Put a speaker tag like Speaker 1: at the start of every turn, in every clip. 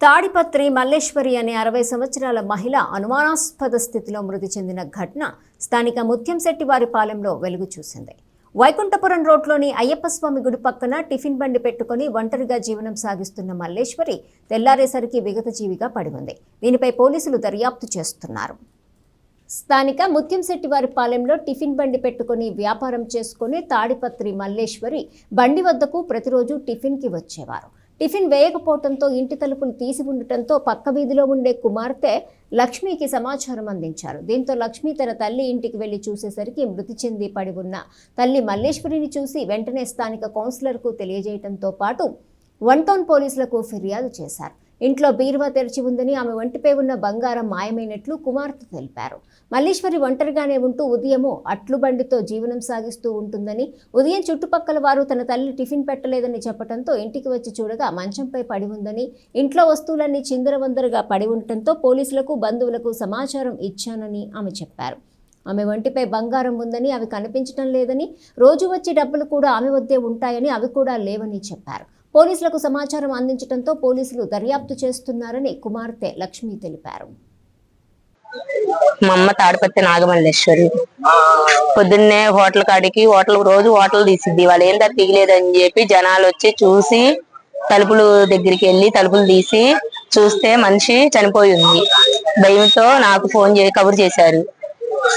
Speaker 1: తాడిపత్రి మల్లేశ్వరి అనే అరవై సంవత్సరాల మహిళ అనుమానాస్పద స్థితిలో మృతి చెందిన ఘటన స్థానిక ముత్యంశెట్టివారిపాలెంలో వెలుగు చూసింది. వైకుంఠపురం రోడ్లోని అయ్యప్పస్వామి గుడి పక్కన టిఫిన్ బండి పెట్టుకుని ఒంటరిగా జీవనం సాగిస్తున్న మల్లేశ్వరి తెల్లారేసరికి విగతజీవిగా పడి ఉంది. దీనిపై పోలీసులు దర్యాప్తు చేస్తున్నారు. స్థానిక ముత్యంశెట్టివారి పాలెంలో టిఫిన్ బండి పెట్టుకుని వ్యాపారం చేసుకుని తాడిపత్రి మల్లేశ్వరి బండి వద్దకు ప్రతిరోజు టిఫిన్కి వచ్చేవారు. టిఫిన్ వేయకపోవడంతో ఇంటి తలుపులు తీసి ఉండటంతో పక్క వీధిలో ఉండే కుమార్తె లక్ష్మికి సమాచారం అందించారు. దీంతో లక్ష్మి తన తల్లి ఇంటికి వెళ్ళి చూసేసరికి మృతి చెంది పడి ఉన్న తల్లి మల్లేశ్వరిని చూసి వెంటనే స్థానిక కౌన్సిలర్కు తెలియజేయడంతో పాటు వన్ టౌన్ పోలీసులకు ఫిర్యాదు చేశారు. ఇంట్లో బీరువా తెరిచి ఉందని ఆమె ఒంటిపై ఉన్న బంగారం మాయమైనట్లు కుమార్తె తెలిపారు. మల్లీశ్వరి ఒంటరిగానే ఉంటూ ఉదయము అట్లు బండితో జీవనం సాగిస్తూ ఉంటుందని ఉదయం చుట్టుపక్కల వారు తన తల్లి టిఫిన్ పెట్టలేదని చెప్పడంతో ఇంటికి వచ్చి చూడగా మంచంపై పడి ఉందని ఇంట్లో వస్తువులన్నీ చిందరవందరగా పడి ఉండటంతో పోలీసులకు బంధువులకు సమాచారం ఇచ్చానని ఆమె చెప్పారు. ఆమె ఒంటిపై బంగారం ఉందని అవి కనిపించడం లేదని రోజు వచ్చే డబ్బులు కూడా ఆమె వద్దే ఉంటాయని అవి కూడా లేవని చెప్పారు. పోలీసులకు సమాచారం అందించడంతో పోలీసులు దర్యాప్తు చేస్తున్నారని కుమార్తె లక్ష్మి తెలిపారు.
Speaker 2: మా అమ్మ తాడిపత్రి నాగమల్లేశ్వరి. పొద్దున్నే హోటల్ కాడికి హోటల్ రోజు హోటల్ తీసిద్ది. వాళ్ళు ఏం తీయలేదని చెప్పి జనాలు వచ్చి చూసి తలుపులు దగ్గరికి వెళ్ళి తలుపులు తీసి చూస్తే మనిషి చనిపోయి ఉంది. భయంతో నాకు ఫోన్ చేసి కబురు చేశారు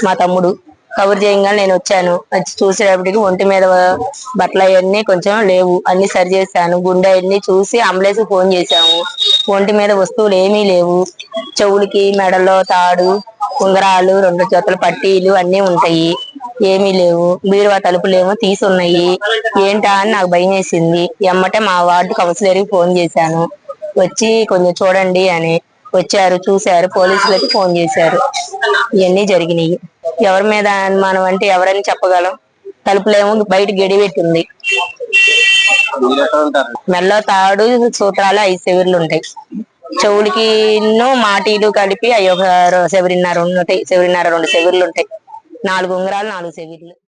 Speaker 2: మా తమ్ముడు. కవర్ చేయగానే నేను వచ్చాను. వచ్చి చూసేటప్పటికి ఒంటి మీద బట్టలు అవన్నీ కొంచెం లేవు. అన్ని సరి చేశాను. గుండె అన్ని చూసి అంబులెన్స్ ఫోన్ చేశాము. ఒంటి మీద వస్తువులు ఏమీ లేవు. చెవులకి మెడలో తాడు ఉంగరాలు రెండు జతల పట్టీలు అన్ని ఉంటాయి. ఏమీ లేవు. బీరువా తలుపులేమో తీసి ఉన్నాయి ఏంటా అని నాకు భయం వేసింది. ఎమ్మటే మా వార్డు కౌన్సిలర్కి ఫోన్ చేశాను. వచ్చి కొంచెం చూడండి అని. వచ్చారు చూశారు పోలీసులకి ఫోన్ చేశారు. ఇవన్నీ జరిగినాయి. ఎవరి మీద అనుమానం అంటే ఎవరని చెప్పగలం? తలుపులేమో బయట గడి పెట్టింది. మెల్ల తాడు సూత్రాలు ఐదు సెవిర్లు ఉంటాయి. చెవులకి మాటీలు కలిపి అవి ఒక సెవరిన్నర ఉంటాయి సెవరిన్నర రెండు సెవిర్లు ఉంటాయి. నాలుగు ఉంగరాలు నాలుగు సెవిర్లు.